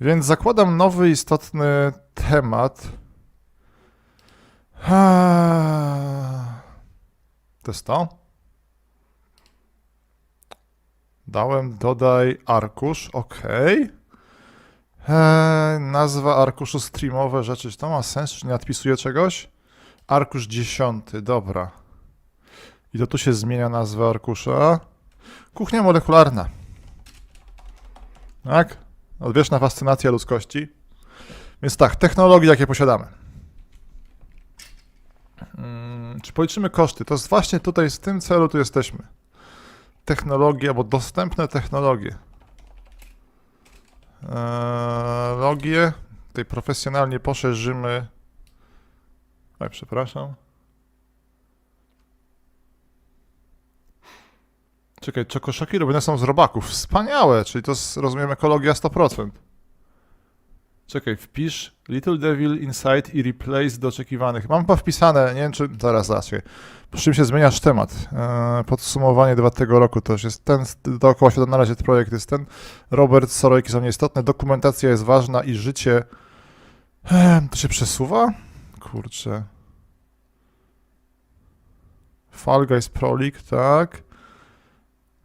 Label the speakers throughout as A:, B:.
A: Więc zakładam nowy istotny temat. Eee, To jest to. Dałem dodaj arkusz, ok. Eee, nazwa arkuszu streamowe rzeczy, czy to ma sens, czy nie odpisuje czegoś? Arkusz 10, dobra. I to tu się zmienia nazwa arkusza. Kuchnia molekularna. Tak? Odwieczna fascynacja ludzkości. Więc tak, technologie, jakie posiadamy. Mm, czy policzymy koszty? To jest właśnie tutaj z tym celu tu jesteśmy. Technologie, albo dostępne technologie. Eee, logie. Tutaj profesjonalnie poszerzymy. Oj, przepraszam. Czekaj, czekoszaki robione są z robaków. Wspaniałe, czyli to rozumiem, ekologia 100%. Czekaj, wpisz Little Devil Inside i replace do oczekiwanych. Mam chyba wpisane, nie wiem czy... Zaraz, zaraz. Po czym się zmieniasz temat? Eee, podsumowanie do tego roku to już jest ten, dookoła świata na razie projekt jest ten. Robert, sorojki są nieistotne, dokumentacja jest ważna i życie... Eee, to się przesuwa? Kurczę. Fall Guys Pro League, tak.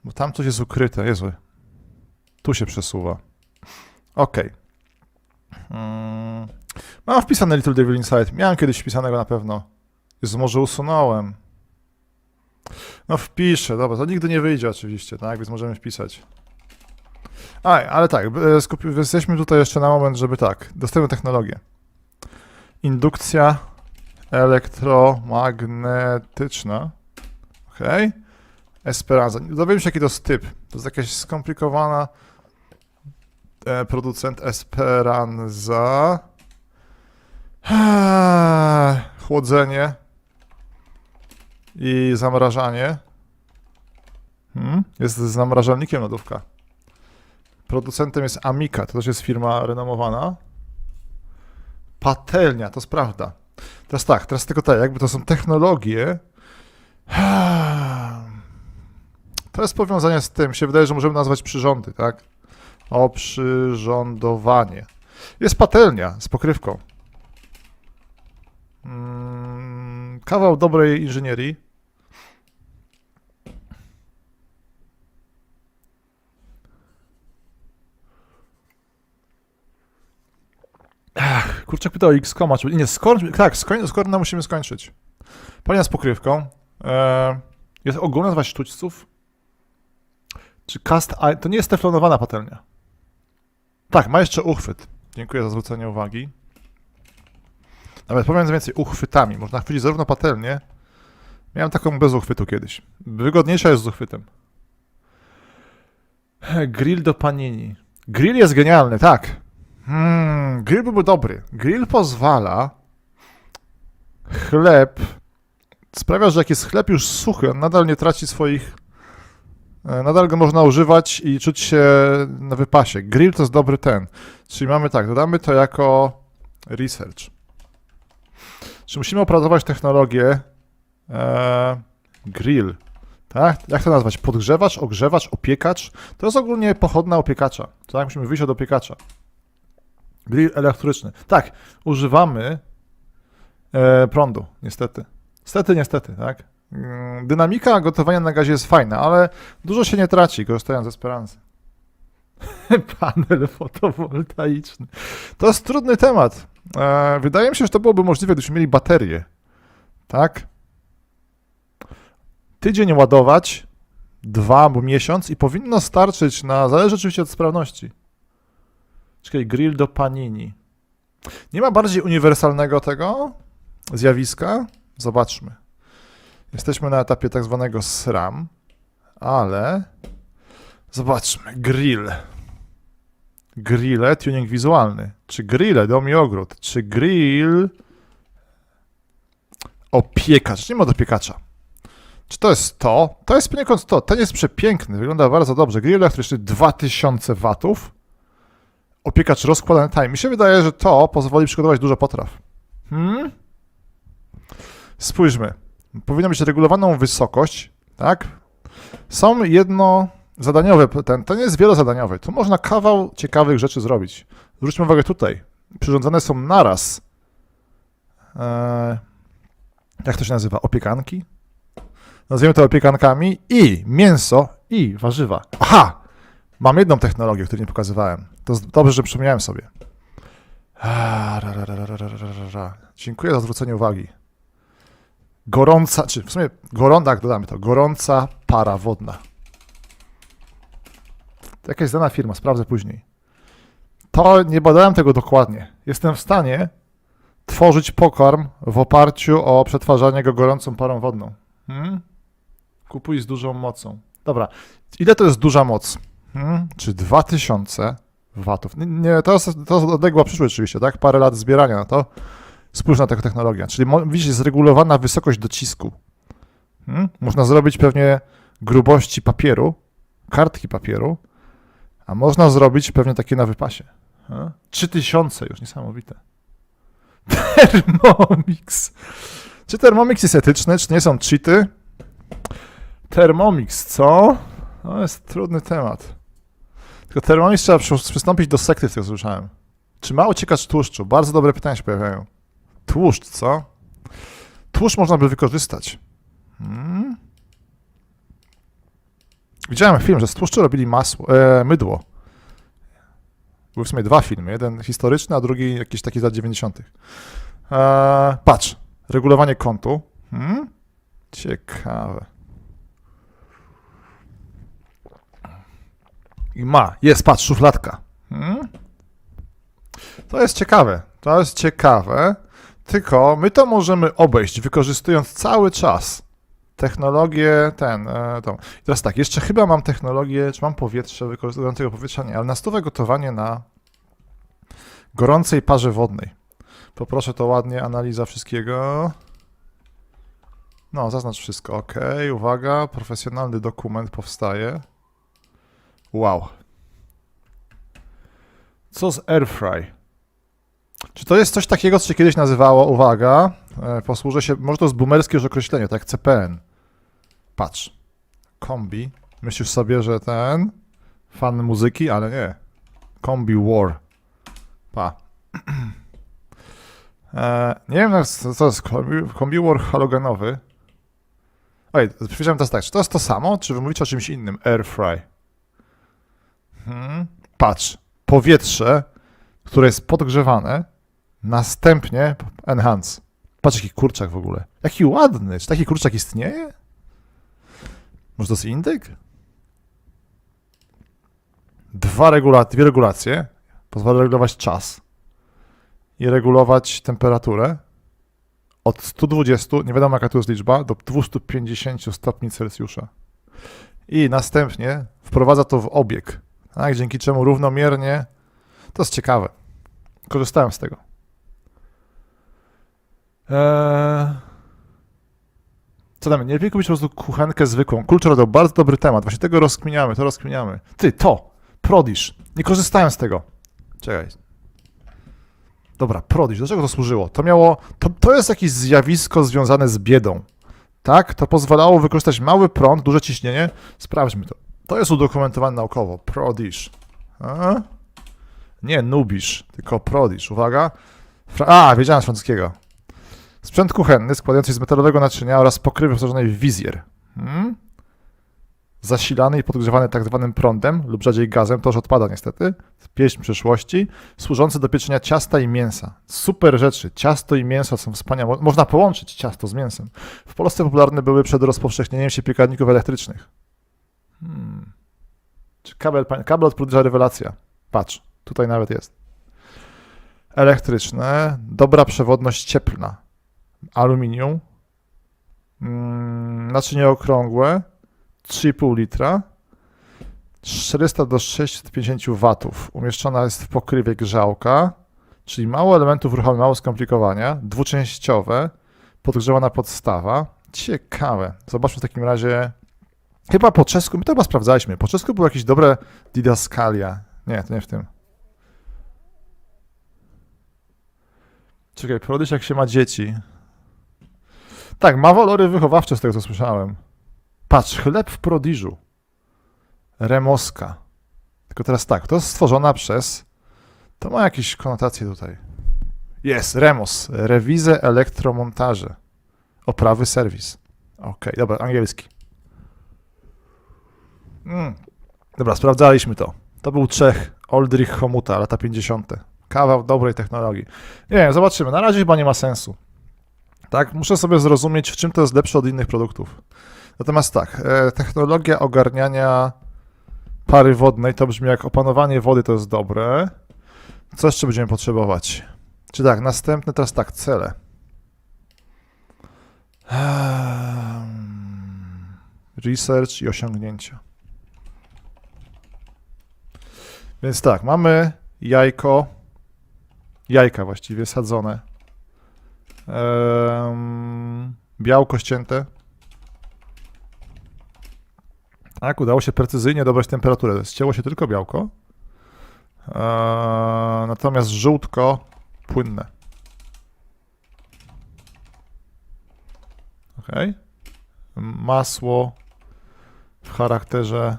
A: Bo tam coś jest ukryte, Jezu. Tu się przesuwa. Okej. Mm. Mam wpisane Little Devil Inside. Miałem kiedyś wpisanego na pewno. Jezu, może usunąłem. No wpiszę, dobra, to nigdy nie wyjdzie oczywiście, tak, więc możemy wpisać. A, ale tak, e, skupi- jesteśmy tutaj jeszcze na moment, żeby tak, dostępne technologie. Indukcja elektromagnetyczna. Okej. Esperanza. Dowiem się, jaki to jest typ. To jest jakaś skomplikowana e, producent Esperanza. Eee, chłodzenie i zamrażanie. Hmm? Jest zamrażalnikiem lodówka. Producentem jest Amica, to też jest firma renomowana. Patelnia, to jest prawda. Teraz tak, teraz tylko tak, jakby to są technologie. To jest powiązanie z tym, się wydaje, że możemy nazwać przyrządy, tak? Oprzyrządowanie. Jest patelnia z pokrywką. Mm, kawał dobrej inżynierii. Ach, kurczak pytał o X-Koma, czy... Nie, skor... tak, skoń... Skorna musimy skończyć. Pania z pokrywką. E... Jest ogólna nazwa sztućców? Czy cast iron... To nie jest teflonowana patelnia. Tak, ma jeszcze uchwyt. Dziękuję za zwrócenie uwagi. Nawet powiem więcej, uchwytami. Można chwycić zarówno patelnię. Miałem taką bez uchwytu kiedyś. Wygodniejsza jest z uchwytem. Grill do panini. Grill jest genialny, tak. Hmm, grill byłby dobry. Grill pozwala chleb sprawia, że jak jest chleb już suchy, on nadal nie traci swoich. E, Nadal go można używać i czuć się na wypasie. Grill to jest dobry ten. Czyli mamy tak, dodamy to jako research. Czy musimy opracować technologię e, grill? Tak? Jak to nazwać? Podgrzewacz, ogrzewacz, opiekacz? To jest ogólnie pochodna opiekacza. Tak, musimy wyjść od opiekacza. Grill elektryczny. Tak, używamy e, prądu, niestety. Niestety, niestety, tak. Mm, Dynamika gotowania na gazie jest fajna, ale dużo się nie traci, korzystając z Esperanzy. Panel fotowoltaiczny. To jest trudny temat. E, wydaje mi się, że to byłoby możliwe, gdybyśmy mieli baterię. Tak? Tydzień ładować, dwa albo miesiąc i powinno starczyć na. Zależy oczywiście od sprawności. Czekaj, grill do panini. Nie ma bardziej uniwersalnego tego zjawiska? Zobaczmy. Jesteśmy na etapie tak zwanego SRAM, ale zobaczmy. Grill. Grille, tuning wizualny. Czy grille, dom i ogród. Czy grill opiekacz. Nie ma dopiekacza. Czy to jest to? To jest poniekąd to. Ten jest przepiękny, wygląda bardzo dobrze. Grill elektryczny 2000 watów. Opiekacz rozkładany time. Mi się wydaje, że to pozwoli przygotować dużo potraw. Hmm? Spójrzmy powinna być regulowaną wysokość, tak? Są jedno zadaniowe, ten, ten jest wielozadaniowy. Tu można kawał ciekawych rzeczy zrobić. Zwróćmy uwagę tutaj. Przyrządzane są naraz. E, jak to się nazywa? Opiekanki? Nazwijmy to opiekankami i mięso i warzywa. Aha! Mam jedną technologię, której nie pokazywałem. To dobrze, że przypomniałem sobie. Ra, ra, ra, ra, ra, ra, ra. Dziękuję za zwrócenie uwagi. Gorąca, czy w sumie gorąca, tak dodamy to, gorąca para wodna. Jakaś znana firma, sprawdzę później. To nie badałem tego dokładnie. Jestem w stanie tworzyć pokarm w oparciu o przetwarzanie go gorącą parą wodną. Hmm? Kupuj z dużą mocą. Dobra, ile to jest duża moc? Hmm? Czy 2000 watów? Nie, to, to jest odległa przyszłość oczywiście, tak? Parę lat zbierania na to. Spójrz na tę technologię. Czyli mo- widzisz, zregulowana wysokość docisku. Hmm? Można zrobić pewnie grubości papieru, kartki papieru, a można zrobić pewnie takie na wypasie. Hmm? 3000 już, niesamowite. Thermomix. Czy Thermomix jest etyczny, czy nie są cheaty? Thermomix, co? To jest trudny temat. Tylko Thermomix trzeba przy- przystąpić do sekty, z tego słyszałem. Czy ma uciekać tłuszczu? Bardzo dobre pytania się pojawiają. Tłuszcz, co? Tłuszcz można by wykorzystać. Hmm? Widziałem film, że z tłuszczu robili masło, e, mydło. Były w sumie dwa filmy. Jeden historyczny, a drugi jakiś taki z lat 90. E, patrz, regulowanie kątu. Hmm? Ciekawe. I ma, jest, patrz, szufladka. Hmm? To jest ciekawe. To jest ciekawe. Tylko my to możemy obejść, wykorzystując cały czas technologię ten, e, tą. I teraz tak, jeszcze chyba mam technologię, czy mam powietrze, wykorzystującego powietrza, nie, ale na stówę gotowanie na gorącej parze wodnej. Poproszę to ładnie, analiza wszystkiego. No, zaznacz wszystko, ok, uwaga, profesjonalny dokument powstaje. Wow. Co z Airfry? Czy to jest coś takiego, co się kiedyś nazywało, uwaga, e, posłużę się, może to jest boomerskie już określenie, tak CPN. Patrz, kombi, myślisz sobie, że ten, fan muzyki, ale nie. Kombi War. Pa. E, nie wiem, co to jest kombi, kombi War halogenowy. Oj, przepraszam teraz tak, czy to jest to samo, czy wy mówicie o czymś innym? Airfry. Hmm. Patrz, powietrze, które jest podgrzewane, następnie enhance. Patrz, jaki kurczak w ogóle. Jaki ładny. Czy taki kurczak istnieje? Może to jest indyk? Dwa regula dwie regulacje. Pozwala regulować czas i regulować temperaturę od 120, nie wiadomo jaka to jest liczba, do 250 stopni Celsjusza. I następnie wprowadza to w obieg, tak, dzięki czemu równomiernie, to jest ciekawe, korzystałem z tego. Eee... Co tam, nie lepiej kupić po prostu kuchenkę zwykłą. Kultura to bardzo dobry temat, właśnie tego rozkminiamy, to rozkminiamy. Ty, to, Prodisz, nie korzystałem z tego. Czekaj. Dobra, Prodisz, do czego to służyło? To miało, to, to jest jakieś zjawisko związane z biedą. Tak? To pozwalało wykorzystać mały prąd, duże ciśnienie. Sprawdźmy to. To jest udokumentowane naukowo. Prodish. A? Nie Nubisz, tylko Prodish. Uwaga. Fra A, wiedziałem z francuskiego. Sprzęt kuchenny składający się z metalowego naczynia oraz pokrywy wyposażonej w wizjer. Hmm? Zasilany i podgrzewany tak zwanym prądem lub rzadziej gazem, to już odpada niestety, pieśń przyszłości, służący do pieczenia ciasta i mięsa. Super rzeczy. Ciasto i mięso są wspaniałe. Mo- Można połączyć ciasto z mięsem. W Polsce popularne były przed rozpowszechnieniem się piekarników elektrycznych. Hmm. Czy kabel, kabel od prądza rewelacja. Patrz, tutaj nawet jest. Elektryczne, dobra przewodność cieplna. Aluminium. Mm, naczynie okrągłe. 3,5 litra. 400 do 650 watów. Umieszczona jest w pokrywie grzałka, czyli mało elementów ruchomych, mało skomplikowania. Dwuczęściowe. Podgrzewana podstawa. Ciekawe. Zobaczmy w takim razie. Chyba po czesku, my to chyba sprawdzaliśmy. Po czesku było jakieś dobre didaskalia. Nie, to nie w tym. Czekaj, Prodyś jak się ma dzieci. Tak, ma walory wychowawcze z tego co słyszałem. Patrz, chleb w Prodiżu. Remoska. Tylko teraz tak, to jest stworzona przez. To ma jakieś konotacje tutaj. Jest, Remos. Rewizę elektromontaże. Oprawy serwis. Okej, dobra, angielski. Mm. Dobra, sprawdzaliśmy to. To był Czech, Oldrich Homuta, lata 50. Kawał dobrej technologii. Nie wiem, zobaczymy. Na razie chyba nie ma sensu. Tak, muszę sobie zrozumieć, w czym to jest lepsze od innych produktów. Natomiast tak, e, technologia ogarniania pary wodnej to brzmi jak opanowanie wody to jest dobre. Co jeszcze będziemy potrzebować? Czy tak, następne teraz tak, cele. Ehm, Research i osiągnięcia. Więc tak, mamy jajko, jajka właściwie sadzone. Białko ścięte. Tak, udało się precyzyjnie dobrać temperaturę. Ścięło się tylko białko. Natomiast żółtko płynne. Ok. Masło w charakterze.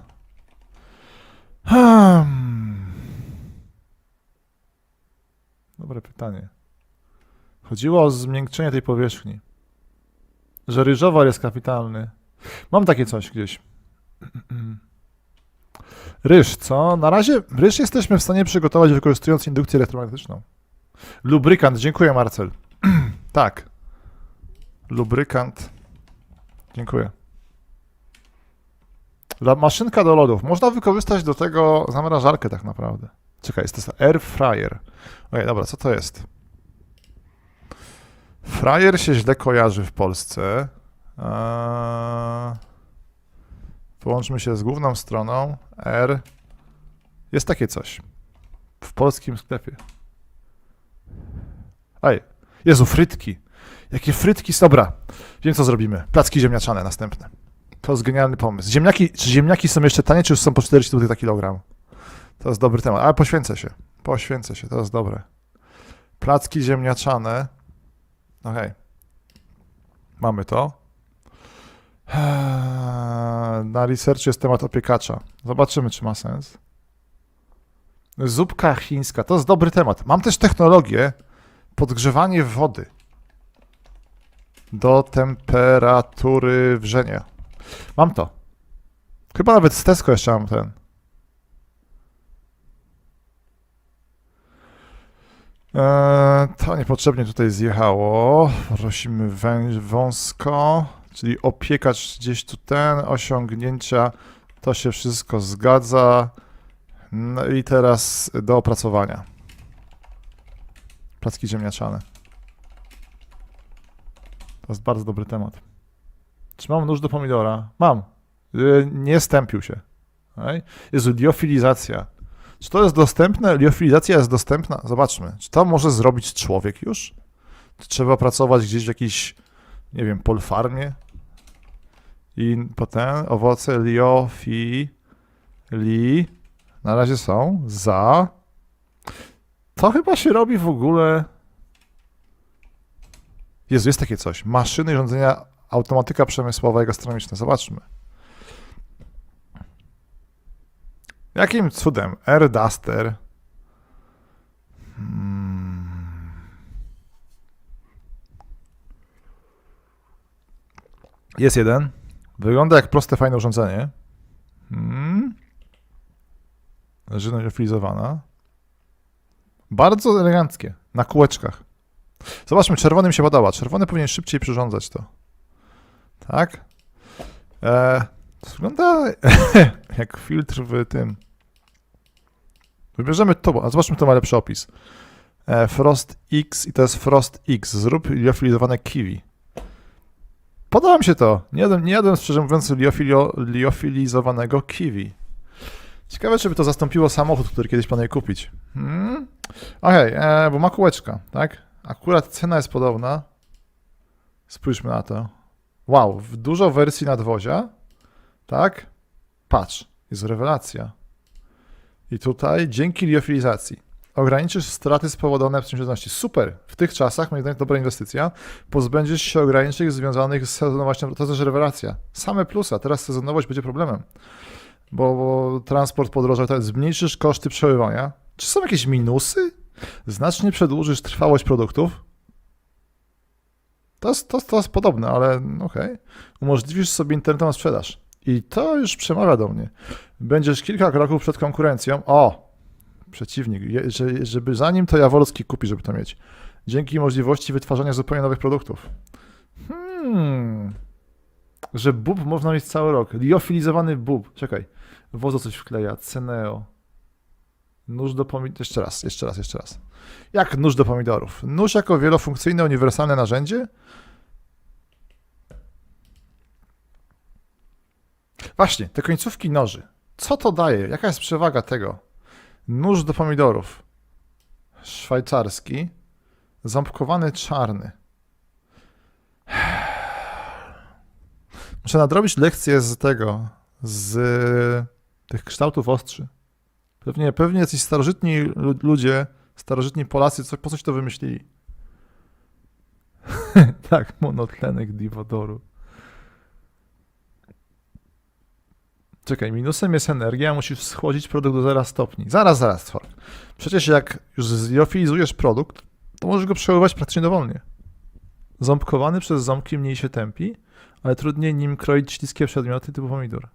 A: Hmm. Dobre pytanie. Chodziło o zmiękczenie tej powierzchni. Że ryżowar jest kapitalny. Mam takie coś gdzieś. Ryż, co? Na razie ryż jesteśmy w stanie przygotować wykorzystując indukcję elektromagnetyczną. Lubrykant, dziękuję Marcel. tak. Lubrykant. Dziękuję. La maszynka do lodów. Można wykorzystać do tego zamrażarkę tak naprawdę. Czekaj, jest to air fryer. Okej, dobra, co to jest? Fryer się źle kojarzy w Polsce. Eee... Połączmy się z główną stroną. R. Jest takie coś. W polskim sklepie. Ej, Jezu, frytki. Jakie frytki? Dobra, wiem co zrobimy. Placki ziemniaczane następne. To jest genialny pomysł. Ziemniaki, czy ziemniaki są jeszcze tanie, czy już są po 40 zł za kilogram? To jest dobry temat, ale poświęcę się. Poświęcę się, to jest dobre. Placki ziemniaczane. Okej. Mamy to. Eee, Na researchu jest temat opiekacza. Zobaczymy, czy ma sens. Zupka chińska, to jest dobry temat. Mam też technologię podgrzewanie wody do temperatury wrzenia. Mam to. Chyba nawet z Tesco jeszcze mam ten. Eee, to niepotrzebnie tutaj zjechało. Prosimy wąsko, czyli opiekacz gdzieś tu ten, osiągnięcia, to się wszystko zgadza. No i teraz do opracowania. Placki ziemniaczane. To jest bardzo dobry temat. Czy mam nóż do pomidora? Mam. Yy, Nie stępił się. Okej. Jezu. Czy to jest dostępne? Liofilizacja jest dostępna? Zobaczmy. Czy to może zrobić człowiek już? Czy trzeba pracować gdzieś w jakiejś, nie wiem, polfarmie? I potem owoce liofili na razie są za. To chyba się robi w ogóle. Jezu, jest takie coś. Maszyny rządzenia, automatyka przemysłowa i gastronomiczna. Zobaczmy. Jakim cudem Air Duster hmm. jest jeden. Wygląda jak proste, fajne urządzenie. Hmm. Żywność liofilizowana. Bardzo eleganckie. Na kółeczkach. Zobaczmy, czerwony mi się podoba. Czerwony powinien szybciej przyrządzać to. Tak? E, to wygląda jak filtr w tym. Wybierzemy to, a zobaczmy, to ma lepszy opis. E, Frost X i to jest Frost X. Zrób liofilizowane kiwi. Podoba mi się to. Nie jadłem, nie jadłem szczerze mówiąc liofilio, liofilizowanego kiwi. Ciekawe, czy by to zastąpiło samochód, który kiedyś planuję kupić. Hmm? Okej, e, bo ma kółeczka, tak? Akurat cena jest podobna. Spójrzmy na to. Wow, dużo wersji nadwozia, tak? Patrz, jest rewelacja. I tutaj dzięki liofilizacji ograniczysz straty spowodowane żywności. Super! W tych czasach, moim zdaniem, dobra inwestycja. Pozbędziesz się ograniczeń związanych z sezonowością. To też rewelacja. Same plusy, a teraz sezonowość będzie problemem. bo, bo transport podrożał, to zmniejszysz koszty przebywania. Czy są jakieś minusy? Znacznie przedłużysz trwałość produktów. To jest, to, to jest podobne, ale okej. Umożliwisz sobie internetową sprzedaż. I to już przemawia do mnie. Będziesz kilka kroków przed konkurencją. O! Przeciwnik. Je- że- Żeby zanim to Jaworski kupi, żeby to mieć. Dzięki możliwości wytwarzania zupełnie nowych produktów. Hmm. Że bób można mieć cały rok. Liofilizowany bób. Czekaj. Wozo coś wkleja. Ceneo. Nóż do pomidorów. Jeszcze raz, jeszcze raz, jeszcze raz. Jak nóż do pomidorów? Nóż jako wielofunkcyjne, uniwersalne narzędzie? Właśnie, te końcówki noży. Co to daje? Jaka jest przewaga tego? Nóż do pomidorów. Szwajcarski. Ząbkowany czarny. Muszę nadrobić lekcję z tego, z tych kształtów ostrzy. Pewnie, pewnie jacyś starożytni lu- ludzie, starożytni Polacy co, po coś to wymyślili. tak, monotlenek diwodoru. Czekaj, minusem jest energia, musisz schłodzić produkt do 0 stopni. Zaraz, zaraz, Twork. Przecież jak już zliofilizujesz produkt, to możesz go przechowywać praktycznie dowolnie. Ząbkowany przez ząbki mniej się tępi, ale trudniej nim kroić śliskie przedmioty typu pomidor.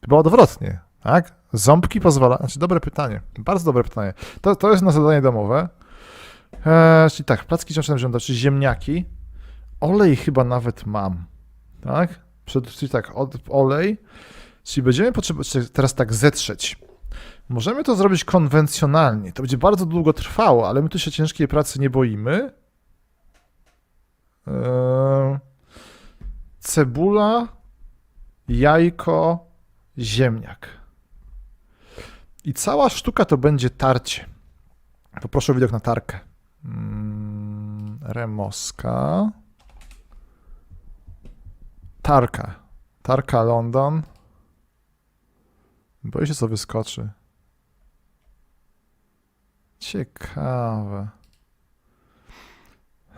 A: Chyba odwrotnie, tak? Ząbki pozwala... Znaczy, dobre pytanie. Bardzo dobre pytanie. To, to jest na zadanie domowe. Eee, czyli tak, placki ciążne żąda, czy ziemniaki. Olej chyba nawet mam, tak? Czyli tak, olej. Czyli będziemy potrzebować teraz tak zetrzeć. Możemy to zrobić konwencjonalnie. To będzie bardzo długo trwało, ale my tu się ciężkiej pracy nie boimy. Eee, cebula, jajko, ziemniak. I cała sztuka to będzie tarcie. Poproszę o widok na tarkę. Mm, Remoska. Tarka. Tarka London. Boję się, co wyskoczy. Ciekawe.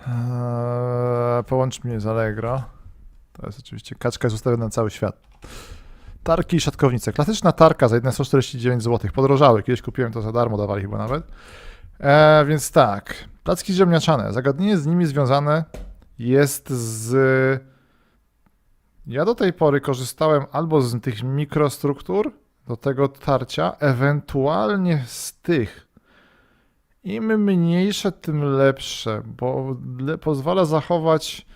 A: Eee, połącz mnie z Allegro. To jest oczywiście, kaczka jest ustawiona na cały świat. Tarki i szatkownice. Klasyczna tarka za jedne 149 zł. Podrożały. Kiedyś kupiłem to za darmo, dawali chyba nawet. E, więc tak. Placki ziemniaczane. Zagadnienie z nimi związane jest z... Ja do tej pory korzystałem albo z tych mikrostruktur do tego tarcia, ewentualnie z tych. Im mniejsze, tym lepsze, bo le- pozwala zachować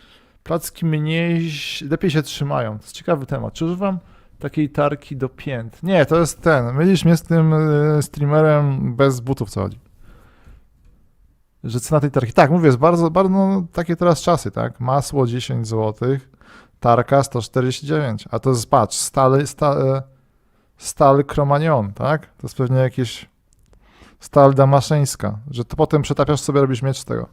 A: placki mniej, lepiej się trzymają. To jest ciekawy temat. Czy używam takiej tarki do pięt? Nie, to jest ten. Mylisz mnie z tym e, streamerem bez butów, co chodzi. Że cena tej tarki. Tak, mówię, jest bardzo, bardzo no, takie teraz czasy, tak? Masło 10 zł, tarka 149, a to jest, patrz, stal, stal, stal Cromagnon, tak? To jest pewnie jakieś stal damaszeńska, że to potem przetapiasz sobie, robisz miecz z tego.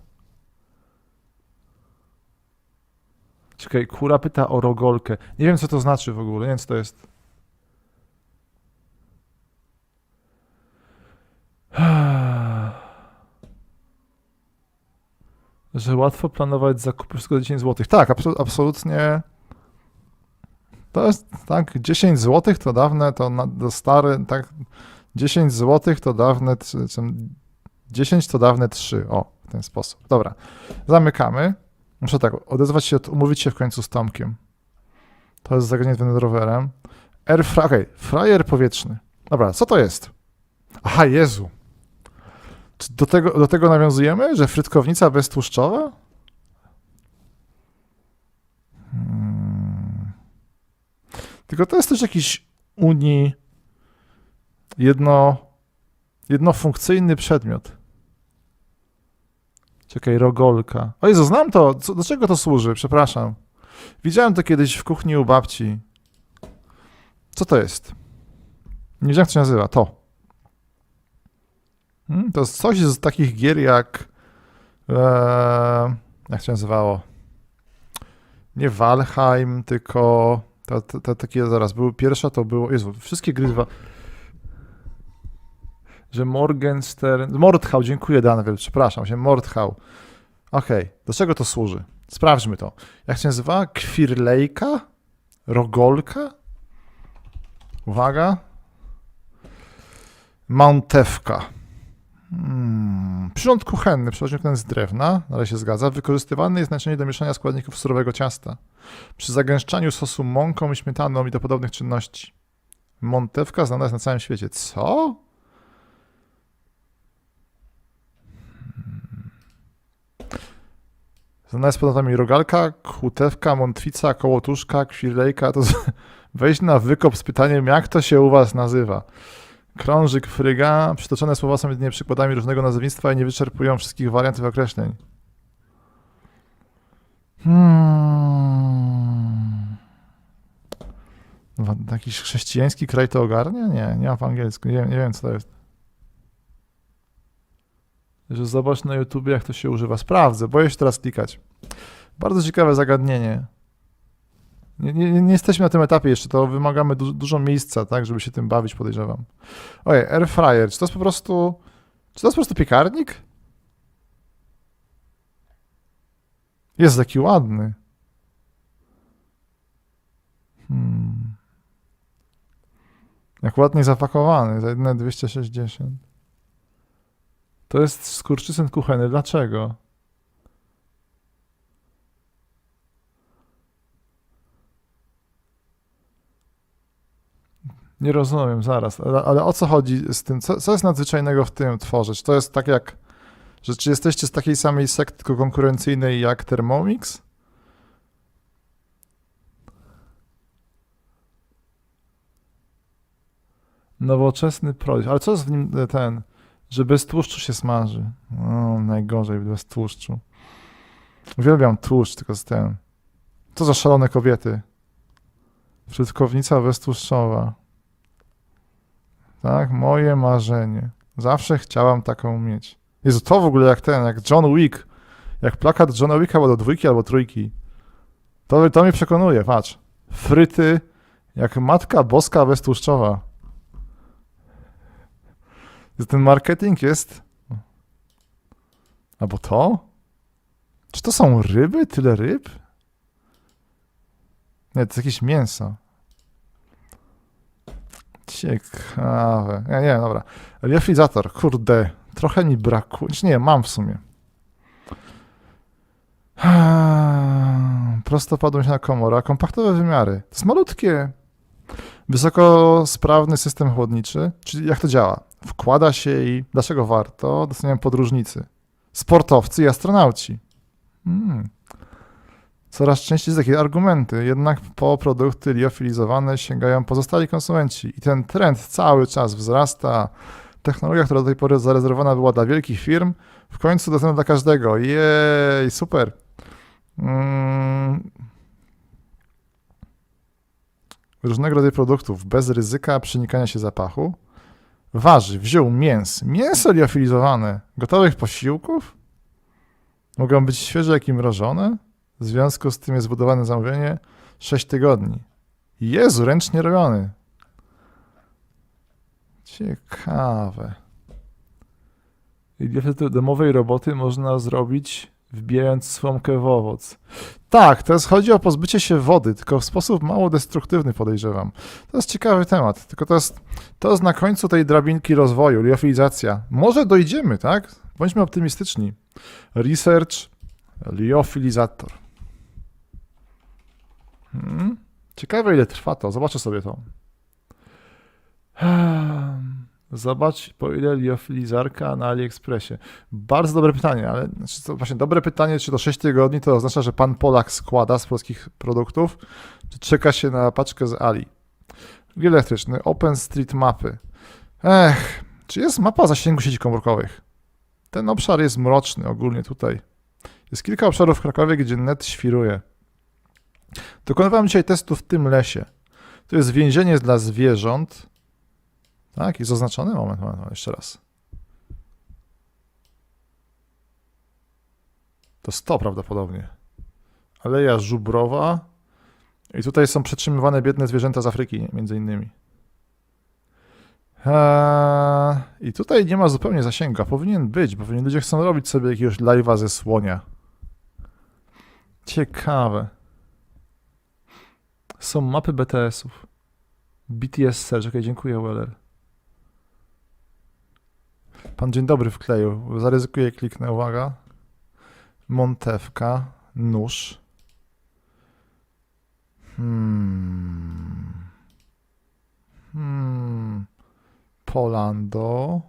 A: Czekaj, kura pyta o rogolkę. Nie wiem, co to znaczy w ogóle, nie wiem, co to jest. Że łatwo planować zakupy wszystko za 10 zł. Tak, abso- absolutnie. To jest tak, 10 zł to dawne, to, na, to stare, tak. 10 zł to dawne, trzy- czy- 10 to dawne 3. O, w ten sposób. Dobra, zamykamy. Muszę tak, odezwać się, umówić się w końcu z Tomkiem. To jest zagadnienie z rowerem. Air fry, okej, fryer powietrzny. Dobra, co to jest? Aha, Jezu. Czy do tego, do tego nawiązujemy, że frytkownica beztłuszczowa? Hmm. Tylko to jest też jakiś uni jedno, jednofunkcyjny przedmiot. Czekaj, rogolka. O Jezu, znam to. Co, do czego to służy? Przepraszam. Widziałem to kiedyś w kuchni u babci. Co to jest? Nie wiedziałem, jak to się nazywa. To. Hmm, to jest coś z takich gier jak... E, jak się nazywało? Nie Valheim, tylko... To, to takie zaraz, były pierwsza to było... Jezu, wszystkie gry... Dwa, że Morgenstern... Mordhau, dziękuję Danwel, przepraszam się, Mordhau. Okej, do czego to służy? Sprawdźmy to. Jak się nazywa? Kwirlejka? Rogolka? Uwaga. Mountewka. Hmm. Przyrząd kuchenny, przeważnie ten z drewna, ale się zgadza. Wykorzystywany jest najczęściej do mieszania składników surowego ciasta. Przy zagęszczaniu sosu mąką i śmietaną i do podobnych czynności. Montewka znana jest na całym świecie. Co? Znana jest pod nazwami rogalka, kłutewka, mątwica, kołotuszka, kwirlejka. To z- weź na wykop z pytaniem, jak to się u was nazywa. Krążyk, fryga. Przytoczone słowa są jedynie przykładami różnego nazewnictwa i nie wyczerpują wszystkich wariantów określeń. Hmm. Jakiś chrześcijański kraj to ogarnia? Nie, nie ma po angielsku. Nie, nie wiem, co to jest. Że zobacz na YouTubie, jak to się używa. Sprawdzę, boję się teraz klikać. Bardzo ciekawe zagadnienie. Nie, nie, nie jesteśmy na tym etapie jeszcze, to wymagamy du dużo miejsca, tak, żeby się tym bawić, podejrzewam. Ojej, air fryer, czy to jest po prostu... Czy to jest po prostu piekarnik? Jest taki ładny. Hmm. Jak ładnie zapakowany, za jedne 260. To jest skurczysyn kuchenny. Dlaczego? Nie rozumiem, zaraz. Ale, ale o co chodzi z tym? Co, co jest nadzwyczajnego w tym tworze? Czy to jest tak jak, że czy jesteście z takiej samej sekty tylko konkurencyjnej jak Thermomix? Nowoczesny produkt. Ale co jest w nim e, ten, że bez tłuszczu się smaży? O, najgorzej bez tłuszczu. Uwielbiam tłuszcz, tylko z ten. Co za szalone kobiety. Frytkownica beztłuszczowa. Tak, moje marzenie. Zawsze chciałam taką mieć. Jezu, to w ogóle jak ten, jak John Wick. Jak plakat Johna Wicka albo do dwójki, albo trójki. To, to mnie przekonuje, patrz. Fryty jak Matka Boska beztłuszczowa. Ten marketing jest... Albo to? Czy to są ryby? Tyle ryb? Nie, to jest jakieś mięso. Ciekawe. Nie, nie, dobra. Liofilizator, kurde, trochę mi brakuje. Czy nie, mam w sumie. Prostopadłość na komora, kompaktowe wymiary. To jest malutkie. Wysokosprawny system chłodniczy. Czyli jak to działa? Wkłada się i dlaczego warto? Doceniam podróżnicy. Sportowcy i astronauci. Hmm. Coraz częściej takie argumenty, jednak po produkty liofilizowane sięgają pozostali konsumenci i ten trend cały czas wzrasta. Technologia, która do tej pory zarezerwowana była dla wielkich firm, w końcu dostępna dla każdego. Jej, super. Mm. Różnego rodzaju produktów bez ryzyka przenikania się zapachu. Warzyw, ziół, mięs. Mięso liofilizowane. Gotowych posiłków? Mogą być świeże jak i mrożone? W związku z tym jest zbudowane zamówienie 6 tygodni. Jezu, ręcznie robiony. Ciekawe. I efekty domowej roboty można zrobić wbijając słomkę w owoc. Tak, teraz chodzi o pozbycie się wody, tylko w sposób mało destruktywny podejrzewam. To jest ciekawy temat, tylko to jest, to jest na końcu tej drabinki rozwoju, liofilizacja. Może dojdziemy, tak? Bądźmy optymistyczni. Research, liofilizator. Hmm. Ciekawe, ile trwa to. Zobaczę sobie to. Hmm. Zobacz, po ile liofilizarka na AliExpressie. Bardzo dobre pytanie, ale znaczy to właśnie dobre pytanie, czy to 6 tygodni to oznacza, że pan Polak składa z polskich produktów, czy czeka się na paczkę z Ali. Drugi elektryczny, OpenStreetMapy. Ech, czy jest mapa zasięgu sieci komórkowych? Ten obszar jest mroczny ogólnie tutaj. Jest kilka obszarów w Krakowie, gdzie net świruje. Dokonywałem dzisiaj testu w tym lesie. To jest więzienie dla zwierząt. Tak, jest oznaczony? Moment, moment, moment, jeszcze raz. To 100 prawdopodobnie. Aleja żubrowa. I tutaj są przetrzymywane biedne zwierzęta z Afryki, między innymi. Eee, I tutaj nie ma zupełnie zasięgu, a powinien być, bo pewnie ludzie chcą robić sobie jakiegoś live'a ze słonia. Ciekawe. Są mapy BTS-ów. BTS Search, okej, dziękuję Weller. Pan dzień dobry wkleił. Zaryzykuję kliknę, uwaga. Montewka, nóż. Hmm. Hmm. Polando.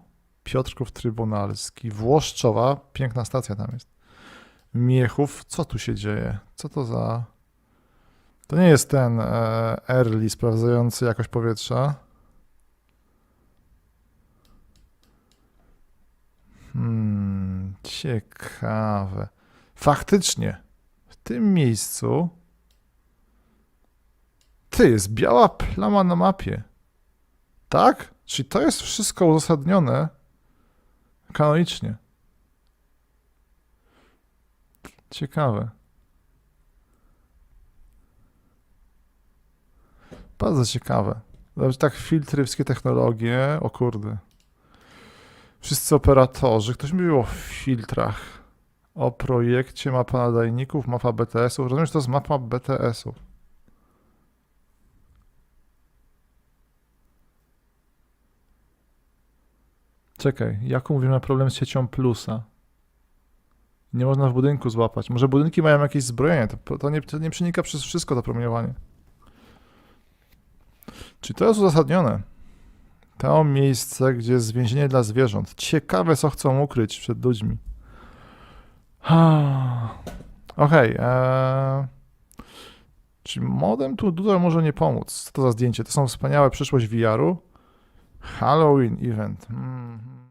A: Piotrków Trybunalski. Włoszczowa. Piękna stacja tam jest. Miechów. Co tu się dzieje? Co to za... To nie jest ten e, Early sprawdzający jakość powietrza. Hmm, ciekawe. Faktycznie, w tym miejscu ty, jest biała plama na mapie. Tak? Czyli to jest wszystko uzasadnione kanonicznie. Ciekawe. Bardzo ciekawe. Tak filtry, wszystkie technologie. O kurde. Wszyscy operatorzy. Ktoś mówił o filtrach. O projekcie mapa nadajników, mapa BTS-ów. Rozumiem, że to jest mapa BTS-ów. Czekaj, jaką mówimy problem z siecią plusa? Nie można w budynku złapać. Może budynki mają jakieś zbrojenie. To, to, nie, to nie przenika przez wszystko to promieniowanie. Czy to jest uzasadnione? To miejsce, gdzie jest więzienie dla zwierząt. Ciekawe, co chcą ukryć przed ludźmi. Okej. eee, Czy modem tu tutaj może nie pomóc? Co to za zdjęcie? To są wspaniałe przyszłość VR-u. Halloween event. Hmm.